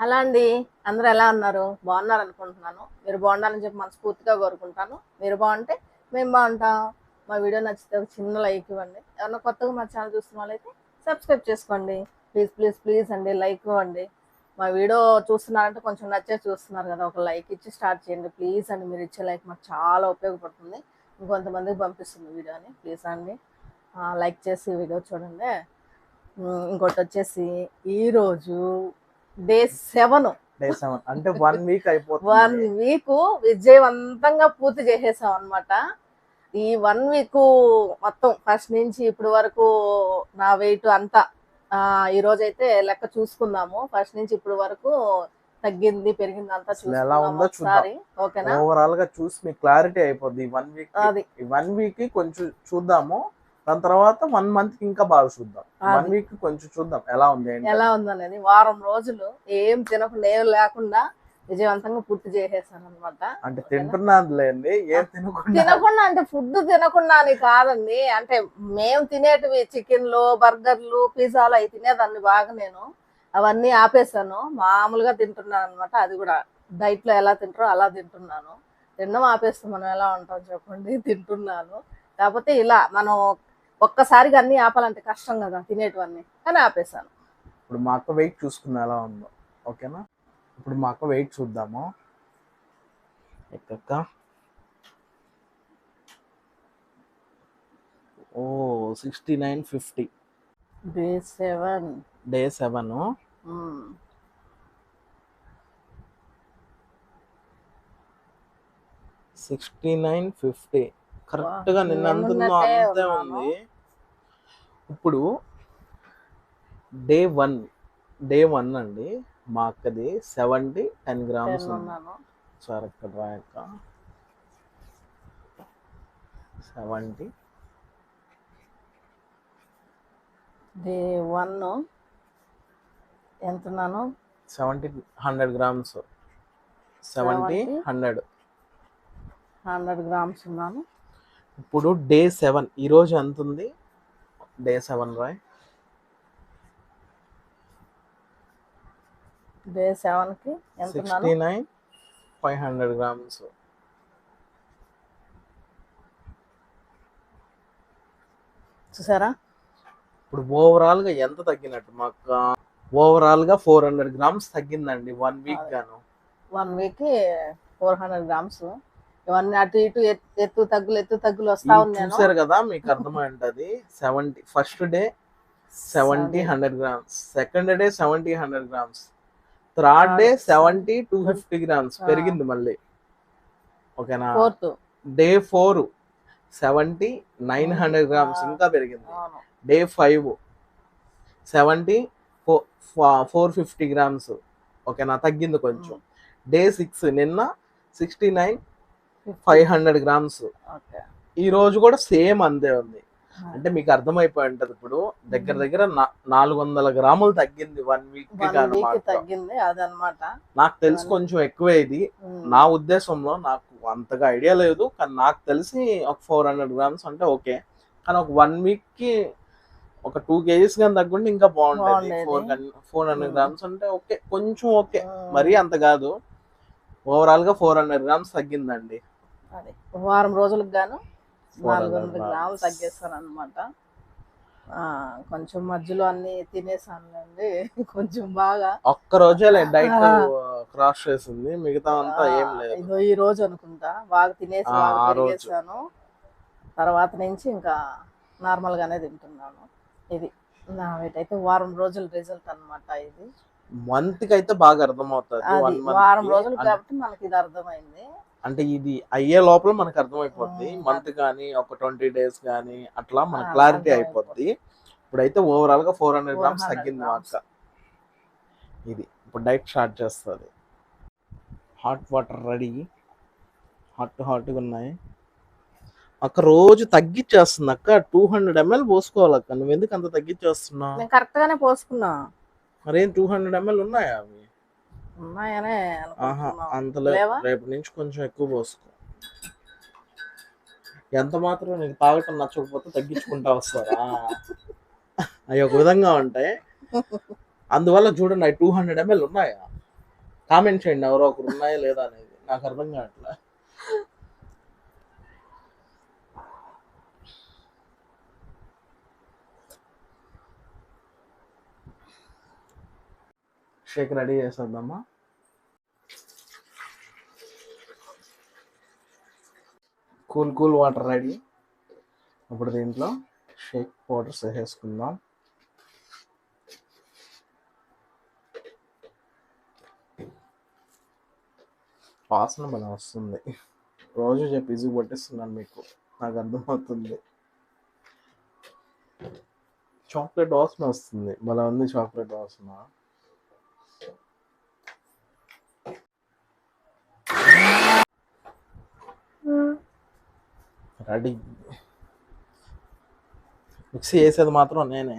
Hello అండి. అందరూ ఎలా ఉన్నారు? బాగున్నారు అనుకుంటున్నాను. మీరు బాగుండాలని చెప్పి మనస్ఫూర్తిగా కోరుకుంటాను. మీరు బాగుంటే మేము బాగుంటాం. మా వీడియో నచ్చితే ఒక చిన్న లైక్ ఇవ్వండి. ఎవరన్నా కొత్తగా మా ఛానల్ చూస్తున్న వాళ్ళైతే సబ్స్క్రైబ్ చేసుకోండి. ప్లీజ్ ప్లీజ్ ప్లీజ్ అండి. లైక్ ఇవ్వండి. మా వీడియో చూస్తున్నారంటే కొంచెం నచ్చే చూస్తున్నారు కదా. ఒక లైక్ ఇచ్చి స్టార్ట్ చేయండి. ప్లీజ్ అండి. మీరు ఇచ్చే లైక్ మాకు చాలా ఉపయోగపడుతుంది. ఇంకొంతమందికి పంపిస్తుంది వీడియోని ప్లీజ్ అండి. లైక్ చేసి వీడియో చూడండి. ఇంకోటి వచ్చేసి ఈరోజు డే సెవెన్. Day seven. అంటే వన్ వీక్ వన్ అయిపోతుంది వీక్ విజయవంతంగా పూర్తి చేసేసాం అనమాట ఈ వన్ వీక్ మొత్తం ఫస్ట్ నుంచి ఇప్పటి వరకు నా వెయిట్ అంతా ఈ రోజు అయితే లెక్క చూసుకుందాము. ఫస్ట్ నుంచి ఇప్పటి వరకు తగ్గింది పెరిగింది అంతా ఎలా ఉందో చూద్దాం. ఓకేనా? ఓవరాల్గా చూసి మీకు క్లారిటీ అయిపోద్ది ఈ వన్ వీక్ అది. ఈ వన్ వీక్ కొంచెం చూద్దాము. దాని తర్వాత వన్ మంత్ ఇంకా బాగా చూద్దాం. వన్. వీక్ కొంచెం చూద్దాం ఎలా ఉంది ఎలా ఉందనేది వారం రోజులు ఏం తినకుండా ఏం లేకుండా విజయవంతంగా పూర్తి చేసేసాను అనమాట అంటే తింటున్నానులేండి ఏం తినకుండా. తినకుండా అంటే ఫుడ్ తినకుండా అని కాదండి. అంటే మేము తినేటివి చికెన్లు బర్గర్లు పిజ్జాలు అవి తినేదాన్ని బాగా నేను. అవన్నీ ఆపేసాను మామూలుగా తింటున్నాను అనమాట అది కూడా డైట్లో ఎలా తింటారో అలా తింటున్నాను. తినడం ఆపేస్తాం. మనం ఎలా ఉంటాం చెప్పండి. తింటున్నాను. కాకపోతే ఇలా మనం ఒక్కసారిగా అన్ని ఆపాలంటే కష్టం కదా తినేటివన్నీ. కానీ ఆపేసాను ఇప్పుడు మా అక్క వెయిట్ చూసుకుందాం ఎలా ఉందో. ఓకేనా? ఇప్పుడు మా అక్క వెయిట్ చూద్దాము. ఎక్కక్క? ఓ sixty nine fifty day seven. Day seven. Sixty nine fifty కరెక్ట్గా నిన్న అంతే. ఉంది. ఇప్పుడు డే వన్ డే వన్ అండి మా అక్కది సెవెంటీ టెన్ గ్రామ్స్ సార్ ఇక్కడ రాయక్క సెవెంటీ. డే వన్ ఎంత ఉన్నాను seventy hundred grams. Seventy 70? Hundred. Hundred grams ఉన్నాను. ఇప్పుడు డే సెవెన్ ఈరోజు ఎంత ఉంది డే సెవెన్ రాయ్. డే సెవెన్కి sixty nine five hundred grams. చూసారా? ఇప్పుడు ఓవరాల్గా ఎంత తగ్గినట్టు? మాకు ఓవరాల్గా ఫోర్ హండ్రెడ్ గ్రామ్స్ తగ్గిందండి వన్ వీక్. గాను. One week four hundred grams. ఇవన్నీ అటు ఇటు ఎత్- ఎత్తు తగ్గులు ఎత్తు తగ్గులు వస్తా ఇది ఉన్నాను చూసారు కదా మీకు అర్థమై ఉంటది seventy first day seventy hundred grams. Second day seventy hundred grams. Third day seventy two fifty grams. పెరిగింది మళ్ళీ. ఓకేనా? Fourth. Day four seventy nine hundred grams. ఇంకా పెరిగింది. Day five seventy four fifty grams. ఓకేనా? తగ్గింది కొంచెం. డే సిక్స్ నిన్న sixty nine five hundred grams. ఈ రోజు కూడా సేమ్ అంతే ఉంది. అంటే మీకు అర్థమైపోయి ఉంటది ఇప్పుడు దగ్గర దగ్గర నాలుగు వందల గ్రాములు తగ్గింది వన్ వీక్. తగ్గింది అదనమాట. నాకు తెలిసి కొంచెం ఎక్కువే ఇది నా ఉద్దేశంలో నాకు అంతగా ఐడియా లేదు. కానీ నాకు తెలిసి ఒక ఫోర్ హండ్రెడ్ గ్రామ్స్ అంటే ఓకే. కానీ ఒక వన్ వీక్కి ఒక టూ కేజీస్ కానీ తగ్గుంటే ఇంకా బాగుండేది. Four four hundred. గ్రామ్స్ అంటే ఓకే. కొంచెం ఓకే. మరీ అంత కాదు. ఓవరాల్గా ఫోర్ హండ్రెడ్ గ్రామ్స్ తగ్గిందండి. అది. వారం రోజులకు గాను 400 నాలుగు వందల. గ్రాములు తగ్గేస్తాను అనమాట కొంచెం మధ్యలో అన్ని తినేసానులేండి. కొంచెం బాగా ఒక్క రోజే డైట్. క్రాస్ చేసింది. మిగతా అంతా ఏం లేదు. ఇదో ఈ రోజు అనుకుంటా. బాగా తినేసి. పెరిగేసాను. తర్వాత నుంచి ఇంకా నార్మల్ గానే తింటున్నాను. ఇది. నా అయితే వారం రోజుల రిజల్ట్ అన్నమాట ఇది. మంత్కి అయితే బాగా అర్థమవుతుంది. అది వన్ వారం రోజులు కాబట్టి మనకి ఇది అర్థమైంది. అంటే ఇది అయ్యే లోపల మనకు అర్థమైపోద్ది. మంత్ కానీ ఒక ట్వంటీ డేస్ కానీ అట్లా మన క్లారిటీ. అయిపోద్ది. ఇప్పుడైతే ఓవరాల్గా ఫోర్ హండ్రెడ్ గ్రామ్స్ 400 తగ్గింది మా grams. అక్క ఇది ఇప్పుడు డైట్ స్టార్ట్ చేస్తుంది. హాట్ వాటర్ రెడీ హాట్ హాట్గా ఉన్నాయి. అక్క రోజు తగ్గించేస్తుంది అక్క. టూ హండ్రెడ్ ఎంఎల్ పోసుకోవాలి అక్క. నువ్వు ఎందుకు అంత తగ్గించేస్తున్నావు నేను కరెక్ట్ గానే పోసుకున్నా. మరేం టూ హండ్రెడ్ ఎంఎల్ ఉన్నాయా అవి? అంతలే? రేపు నుంచి కొంచెం ఎక్కువ పోసుకో. ఎంత మాత్రం నీకు తాగటం నచ్చకపోతే తగ్గించుకుంటా వస్తారా? అవి ఒక విధంగా ఉంటాయి అందువల్ల చూడండి అవి టూ హండ్రెడ్ ఎంఎల్ ఉన్నాయా? కామెంట్ చేయండి ఎవరో ఒకరు ఉన్నాయా లేదా అనేది. నాకు అర్థం కావట్లే. షేక్ రెడీ చేసేద్దామా? Cool cool water ready. ఇప్పుడు దీంట్లో షేక్ పౌడర్స్ వేసేసుకుందాం. వాసన బలం వస్తుంది. రోజు చెప్పి ఈజీ పట్టిస్తున్నాను మీకు. నాకు అర్థమవుతుంది. చాక్లెట్ వాసన వస్తుంది. బలం ఉంది చాక్లెట్ వాసన. రెడీ మిక్సీ చేసేది మాత్రం నేనే.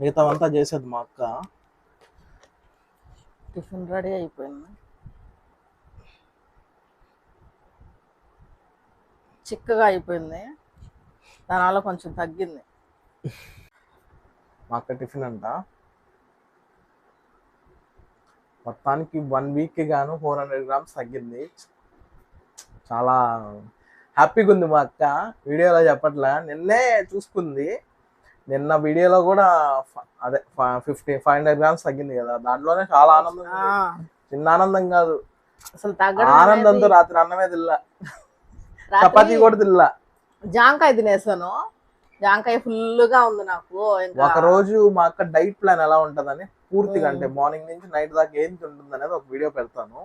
మిగతావంతా చేసేది మా అక్క. టిఫిన్ రెడీ అయిపోయింది. చిక్కగా అయిపోయింది. దానివల్ల కొంచెం తగ్గింది. మా అక్క టిఫిన్ అంట. మొత్తానికి వన్ వీక్ గాను ఫోర్ హండ్రెడ్ గ్రామ్స్ తగ్గింది. చాలా హ్యాపీగా ఉంది మా అక్క. వీడియోలో చెప్పట్లే. నిన్నే చూసుకుంది. నిన్న వీడియోలో కూడా అదే ఫిఫ్టీ ఫైవ్ హండ్రెడ్ గ్రామ్స్ తగ్గింది కదా. దాంట్లోనే చాలా ఆనందం. చిన్న ఆనందం కాదు. అసలు ఆనందంతో రాత్రి అన్నమే తిల్లా చపాతీ కూడా తిల్లా జాంకాయ తినేసాను. జాంకాయ ఫుల్గా ఉంది నాకు. ఒక రోజు మా అక్క డైట్ ప్లాన్ ఎలా ఉంటదని పూర్తిగా. అంటే మార్నింగ్ నుంచి నైట్ దాకా ఏం తింటుంది అనేది ఒక వీడియో పెడతాను.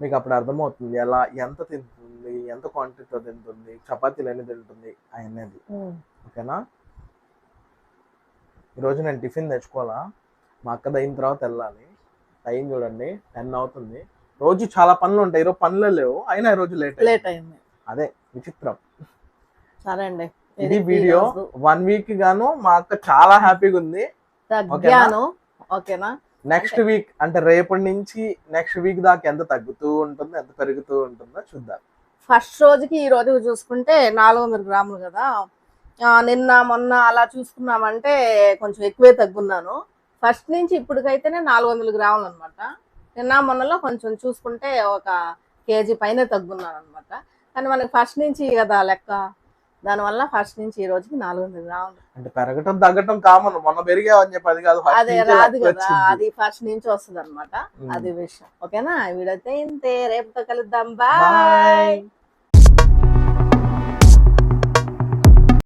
మీకు అప్పుడు అర్థమవుతుంది ఎలా ఎంత తింటుంది ఎంత క్వాంటిటీతో తింటుంది చపాతీలు ఎన్ని తింటుంది అనేది. ఓకేనా? ఈరోజు నేను టిఫిన్ తెచ్చుకోవాలా? మా అక్క అయిన తర్వాత వెళ్ళాలి. టైం చూడండి టెన్ అవుతుంది. రోజు చాలా పనులు ఉంటాయి. ఈరోజు పనులే లేవు. అయినా ఈరోజు లేట్ లేట్ అయింది. అదే విచిత్రం. సరే అండి. ఇది వీడియో వన్ వీక్ గాను మా అక్క చాలా హ్యాపీగా ఉంది. ఓకేనా? నెక్స్ట్ వీక్ అంటే రేపటి నుంచి నెక్స్ట్ వీక్ దాకా ఎంత తగ్గుతూ ఉంటుందో ఎంత పెరుగుతూ ఉంటుందో చూద్దాం. ఫస్ట్ రోజుకి ఈ రోజుకి చూసుకుంటే నాలుగు వందల గ్రాములు కదా. నిన్న మొన్న అలా చూసుకున్నామంటే కొంచెం ఎక్కువే తగ్గున్నాను. ఫస్ట్ నుంచి ఇప్పటికైతేనే నాలుగు వందల గ్రాములు అనమాట నిన్న మొన్నలో కొంచెం చూసుకుంటే ఒక కేజీ పైన తగ్గున్నాను అనమాట కానీ మనకి ఫస్ట్ నుంచి కదా లెక్క. దానివల్ల ఫస్ట్ నుంచి ఈ రోజుకి నాలుగు వందల గ్రాములు అంటే పెరగటం తగ్గటం కామన్ మొన్న పెరిగావని చెప్పి అది కాదు అదే రాదు కదా. అది ఫస్ట్ నుంచి వస్తుంది అనమాట. అది విషయం ఓకేనా వీడైతే ఇంతే రేపుతో కలుద్దాం. బాయ్